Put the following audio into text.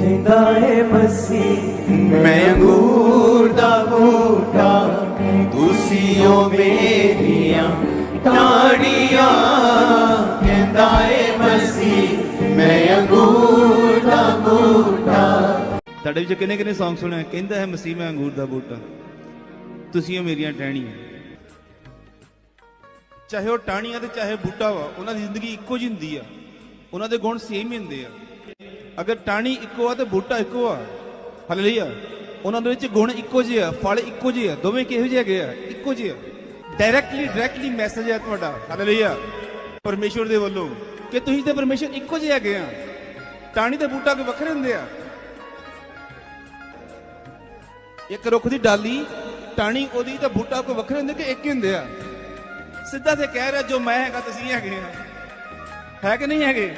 ਕਹਿੰਦਾ ਏ ਮਸੀ ਮੈਂ ਅੰਗੂਰ ਦਾ ਬੂਟਾ, ਤੁਸੀਂ ਓ ਮੇਰੀਆਂ ਟਾਣੀਆਂ ਕਹਿੰਦਾ ਏ ਮਸੀ ਮੈਂ ਅੰਗੂਰ ਦਾ ਬੂਟਾ। ਤੁਹਾਡੇ ਵਿੱਚ ਕਿੰਨੇ ਕਿੰਨੇ ਸੌਂਗ ਸੁਣਿਆ? ਕਹਿੰਦਾ ਹੈ, ਮਸੀਹ, ਮੈਂ ਅੰਗੂਰ ਦਾ ਬੂਟਾ। ਤੁਸੀਂ ਓ ਮੇਰੀਆਂ ਟਹਿਣੀਆਂ। ਚਾਹੇ ਉਹ ਟਾਹਣੀਆਂ ਤੇ ਚਾਹੇ ਬੂਟਾ ਵਾ, ਉਹਨਾਂ ਦੀ ਜ਼ਿੰਦਗੀ ਇੱਕੋ ਜਿਹੀ ਹੁੰਦੀ ਆ। ਉਹਨਾਂ ਦੇ ਗੁਣ ਸੇਮ ਹੀ ਹੁੰਦੇ ਆ। ਅਗਰ ਟਾਣੀ ਇੱਕੋ ਆ ਤੇ ਬੂਟਾ ਇੱਕੋ ਆ। ਹਾਲੇਲੂਇਆ ਉਹਨਾਂ ਦੇ ਵਿੱਚ ਗੁਣ ਇੱਕੋ ਜਿਹੇ ਆ, ਫਲ ਇੱਕੋ ਜਿਹੇ ਆ, ਦੋਵੇਂ ਕਿਹੋ ਜਿਹੇ ਹੈਗੇ ਆ? ਇੱਕੋ ਜਿਹੇ ਆ। ਡਾਇਰੈਕਟਲੀ ਡਾਇਰੈਕਟਲੀ ਮੈਸੇਜ ਹੈ ਤੁਹਾਡਾ। ਹਾਲੇਲੂਇਆ ਪਰਮੇਸ਼ਵਰ ਦੇ ਵੱਲੋਂ। ਕਿ ਤੁਸੀਂ ਤੇ ਪਰਮੇਸ਼ਵਰ ਇੱਕੋ ਜਿਹੇ ਹੈਗੇ ਆ। ਟਾਣੀ ਤੇ ਬੂਟਾ ਕੋਈ ਵੱਖਰੇ ਹੁੰਦੇ ਆ। ਇੱਕ ਰੁੱਖ ਦੀ ਡਾਲੀ, ਟਾਣੀ ਉਹਦੀ ਤੇ ਬੂਟਾ ਕੋਈ ਵੱਖਰੇ ਹੁੰਦੇ ਕਿ ਇੱਕ ਹੀ ਹੁੰਦੇ ਆ? ਸਿੱਧਾ ਤੇ ਕਹਿ ਰਿਹਾ, ਜੋ ਮੈਂ ਹੈਗਾ, ਤੁਸੀਂ ਹੈਗੇ ਆ। ਹੈ ਕਿ ਨਹੀਂ ਹੈਗੇ?